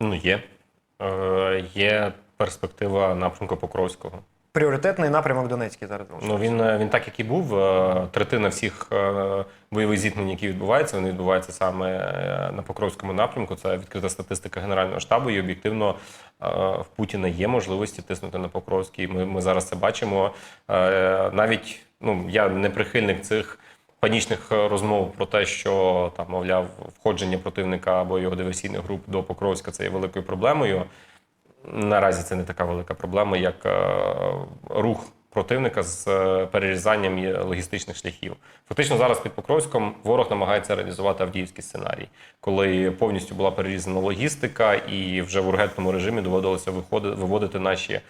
Ну, є. Е, є перспектива напрямку Покровського. Пріоритетний напрямок Донецький зараз. Ну він, е, він так, як і був. Е, Третина всіх е, бойових зіткнень, які відбуваються, вони відбуваються саме на Покровському напрямку. Це відкрита статистика Генерального штабу. І об'єктивно в Путіна є можливості тиснути на Покровський. Ми, ми зараз це бачимо. Навіть ну я не прихильник цих. Панічних е, розмов про те, що там, мовляв, входження противника або його диверсійних груп до Покровська це є великою проблемою. Наразі це не така велика проблема, як е, рух противника з е, перерізанням логістичних шляхів. Фактично зараз під Покровськом ворог намагається реалізувати авдіївський сценарій, коли повністю була перерізана логістика, і вже в ургентному режимі доводилося виводити наші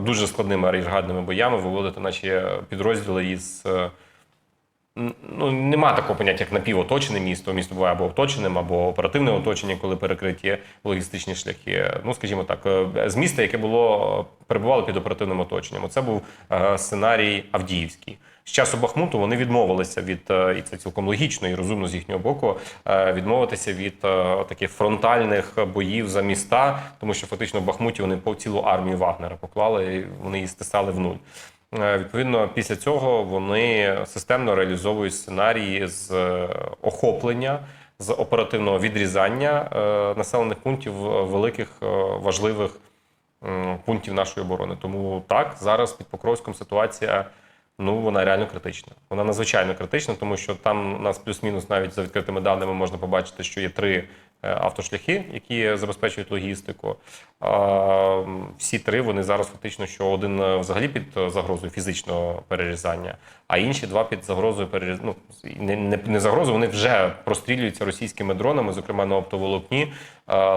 дуже складними ар'єргадними боями, виводити наші підрозділи із. Ну, нема такого поняття, як напівоточене місто. Місто буває або оточеним, або оперативне оточення, коли перекриті логістичні шляхи. Ну, скажімо так, е, з міста, яке було перебувало під оперативним оточенням. Це був е, сценарій Авдіївський. З часу Бахмуту вони відмовилися від е, і це цілком логічно і розумно з їхнього боку. Відмовитися від таких фронтальних боїв за міста, тому що фактично в Бахмуті вони по цілу армію Вагнера поклали, і вони її стисали в нуль. Е, Відповідно, після цього вони системно реалізовують сценарії з е, охоплення, з оперативного відрізання е, населених пунктів великих важливих пунктів нашої оборони. Тому так зараз під Покровськом ситуація. Ну, вона реально критична. Вона надзвичайно критична, тому що там у нас плюс-мінус навіть за відкритими даними можна побачити, що є три автошляхи, які забезпечують логістику. Всі три вони зараз фактично, що один е, взагалі під е, загрозою фізичного перерізання, а інші два під загрозою переріз... ну, не, не, не загрозою, вони вже прострілюються російськими дронами, зокрема на оптоволокні.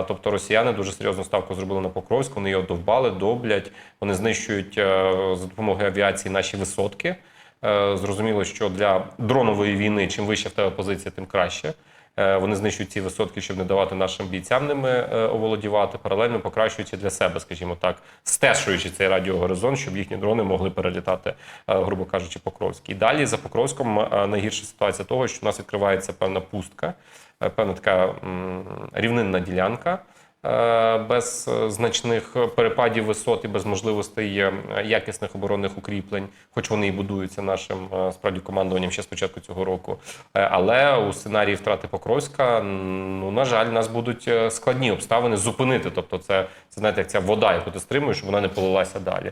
Тобто росіяни дуже серйозну ставку зробили на Покровськ, вони його довбали, доблять, вони знищують е, за допомогою авіації наші висотки. Е, Зрозуміло, що для дронової війни чим вища в тебе позиція, тим краще. Е, Вони знищують ці висотки, щоб не давати нашим бійцям ними е, оволодівати, паралельно покращуючи для себе, скажімо так, стешуючи цей радіогоризонт, щоб їхні дрони могли перелітати, е, грубо кажучи, Покровський. І далі за Покровськом найгірша ситуація того, що у нас відкривається певна пустка, певна така рівнинна ділянка. Е, Без значних перепадів висот і без можливостей е, якісних оборонних укріплень, хоч вони і будуються нашим е, справді командуванням ще з початку цього року. Але у сценарії втрати Покровська, ну на жаль, нас будуть складні обставини зупинити. Тобто, це, це знаєте, як ця вода, яку ти стримуєш, вона не полилася далі.